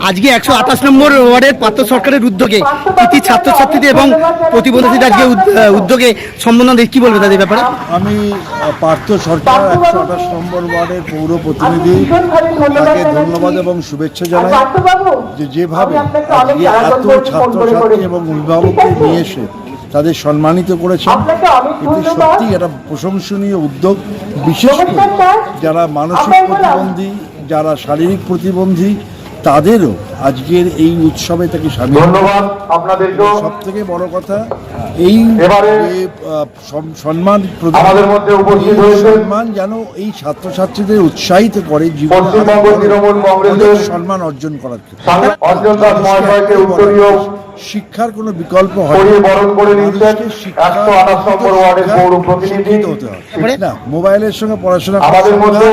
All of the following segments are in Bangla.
আজকে একশো আঠাশ নম্বর ওয়ার্ডের পাত্র সরকারের উদ্যোগে কৃতি ছাত্রছাত্রীদের এবং প্রতিবন্ধীদের আজকে উদ্যোগে সম্বোধন কি বলবে তাদের ব্যাপারে? আমি পার্থ সরকার একশো আঠাশ নম্বর ওয়ার্ডের পৌর প্রতিনিধি তাকে ধন্যবাদ এবং শুভেচ্ছা জানাই যে যেভাবে আজকে এত ছাত্রছাত্রী এবং অভিভাবককে নিয়ে এসে তাদের সম্মানিত করেছেন এটি সত্যি একটা প্রশংসনীয় উদ্যোগ। বিশেষ করে যারা মানসিক প্রতিবন্ধী যারা শারীরিক প্রতিবন্ধী তাদেরও আজকের এই উৎসবে তাকে সামিল ধন্যবাদ আপনাদেরকেও। সব থেকে বড় কথা এই এবারে- সম্মান আমাদের মধ্যে উপস্থিত এই হয়েছেন সম্মান যেন এই ছাত্রছাত্রীদের উৎসাহিত করে জীবনে তৃণমূল কংগ্রেসের সম্মান অর্জন করার ক্ষেত্রে। অঞ্জন দাস মহাশয়কে উত্তরীয় শিক্ষার কোনো বিকল্প হয় বরণ করে নিচ্ছেন একশো আঠাশ নম্বর ওয়ার্ডের পৌর প্রতিনিধি। হতে হবে না মোবাইলের সঙ্গে পড়াশোনা আমাদের মধ্যে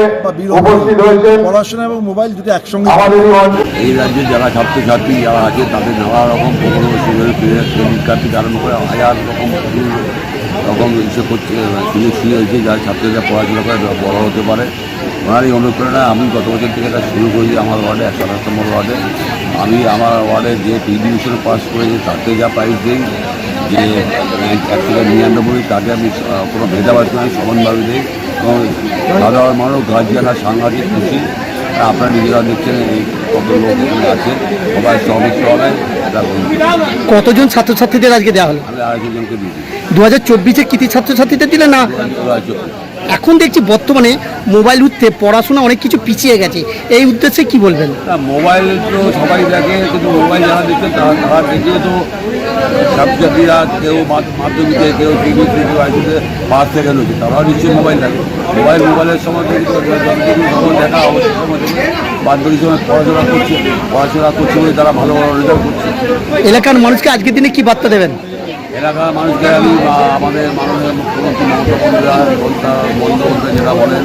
উপস্থিত হয়েছেন পড়াশোনা এবং মোবাইল দুটো একসঙ্গে আমাদের এই অঞ্চল এই রাজ্যে যারা ছাত্রছাত্রী, যারা আছে, তাদের নানা রকম প্রকল্প ক্রেডিট কার্ড করে হাজার রকম রকম ইসে করছে সুযোগ সুযোগ হয়েছে, যারা ছাত্রীরা পড়াশোনা করে বড় হতে পারে। ওনার এই অনুপ্রেরণায় আমি গত বছর থেকে এটা শুরু করেছি আমার ওয়ার্ডে, একশো আঠাশ নম্বর ওয়ার্ডে। আমি আমার ওয়ার্ডে যে পি ডিভিশন পাস করেছি, তাতে যা প্রাইজ দিই, যে এক থেকে নিরানব্বই তাকে আমি কোনো ভেদাভেদ করে সমানভাবে দিই। এবং সাধারণ মানুষ, গার্জিয়ানরা সাংঘাতিক খুশি। আপনারা নিজেরা দেখছেন এই কত লোক এখানে আছে। সবাই হবে কতজন ছাত্রছাত্রীদের আজকে দেওয়া হলো? আমি আড়াইশো জনকে দিয়েছি দু হাজার চব্বিশে কৃতি ছাত্রছাত্রীদের দিলে না? এখন দেখছি বর্তমানে মোবাইল উঠতে পড়াশোনা অনেক কিছু পিছিয়ে গেছে। এই উদ্দেশ্যে কি বলবেন? না মোবাইল তো সবাই দেখে কিন্তু মোবাইল যারা দেখছে তারা তারা দেখেও তো ছাত্রছাত্রীরা কেউ মাধ্য- মাধ্যমিকে কেউ টিভিতে কেউ আইসিতে পাস থেকে রয়েছে তারাও নিশ্চয়ই মোবাইল দেখে। মোবাইল মোবাইলের সময় থেকে তো দেখা অবশ্যই সময় সময় পড়াশোনা করছে পড়াশোনা করছে বলে তারা ভালো ভালো রেজাল্ট করছে। এলাকার মানুষকে আজকের দিনে কি বার্তা দেবেন? এলাকার মানুষকে আমি আমাদের মাননীয় মুখ্যমন্ত্রী মমতা বন্দ্যোপাধ্যায়, বলতা- বন্দ্যোপাধ্যায় যেটা বলেন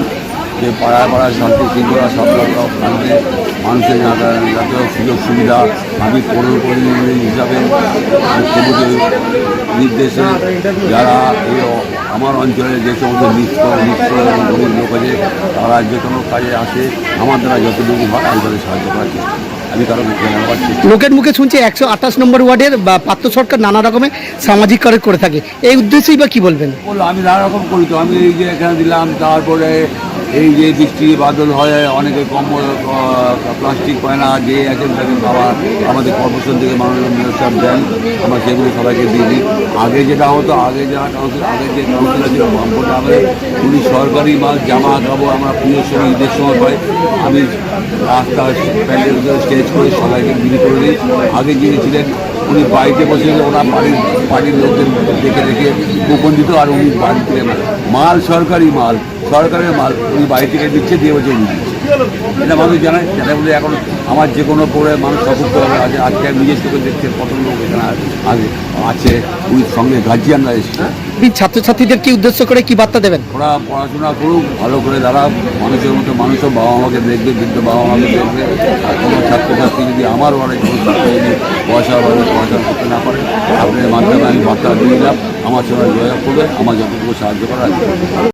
যে পাড়ায় পাড়ায় শান্তি, শৃঙ্খলা সব শান্তি, মানুষের যাতে সুযোগ সুবিধা আমি পৌর প্রতিনিধি হিসাবে মুখ্যমন্ত্রীর নির্দেশে যারা এই আমার অঞ্চলে যে সমস্ত নিত্য নিত্য এবং গরিব লোক আছে, তারা যে কোনো কাজে আসে আমার দ্বারা যতটুকু হয় আমি তাদের সাহায্য করার চেষ্টা। আমি। লোকের মুখে শুনছি একশো আঠাশ নম্বর ওয়ার্ডের বা পাত্র সরকার নানা রকমের সামাজিক কাজ করে থাকে। এই উদ্দেশ্যেই বা কি বলবেন? বলল আমি নানা রকম করি তো। আমি এই যে এখানে দিলাম তারপরে এই যে বৃষ্টি বাদল হয় অনেকে আহ, প্লাস্টিক পায় না যে আছেন তাকে বাবা আমাদের কর্পোরেশন থেকে মাননীয় মেয়র সাহেব দেন আমরা সেগুলো সবাইকে দিয়ে দিই। আগে যেটা হতো আগে যারা কাউন্সিল আগে যে কাউন্সিলর ছিল কম্পোর্ট আগে উনি সরকারি মাল জামা কাপড় আমরা প্রিয় সময় ঈদের সময় পাই আমি রাস্তা প্যান্ডেল স্টেজ করে সবাইকে বিলি করে দিই। আগে যিনি ছিলেন উনি বাড়িতে বসে ওনার বাড়ির বাড়ির লোকদের দেখে দেখে গোপন দিত আর উনি বাড়িতে মাল সরকারি মাল, সরকারের মাল উনি বাড়ি থেকে দিচ্ছে দিয়ে বসে এটা মানুষ জানায় সেটা বলে এখন আমার যে কোনো পড়ে মানুষ সতর্ক হবে আজ আজকে আমি নিজের চোখে দেখছে কত লোক এখানে আছে উনি সঙ্গে গার্জিয়ানরা এসছে। ছাত্রছাত্রীদের কি উদ্দেশ্য করে কি বার্তা দেবেন? ওরা পড়াশোনা করুক ভালো করে তারা মানুষের মতো মানুষও বাবা মাকে দেখবে কিন্তু বাবা মাকে দেখবে আর কোনো ছাত্রছাত্রী যদি আমার অনেক ছাত্র যদি পয়সা ভাবে পড়াশোনা করতে না পারে আপনার মাধ্যমে আমি বার্তা দিয়ে দিলাম। আমার সঙ্গে যোগাযোগ করবে আমার যতটুকু সাহায্য করা আছে।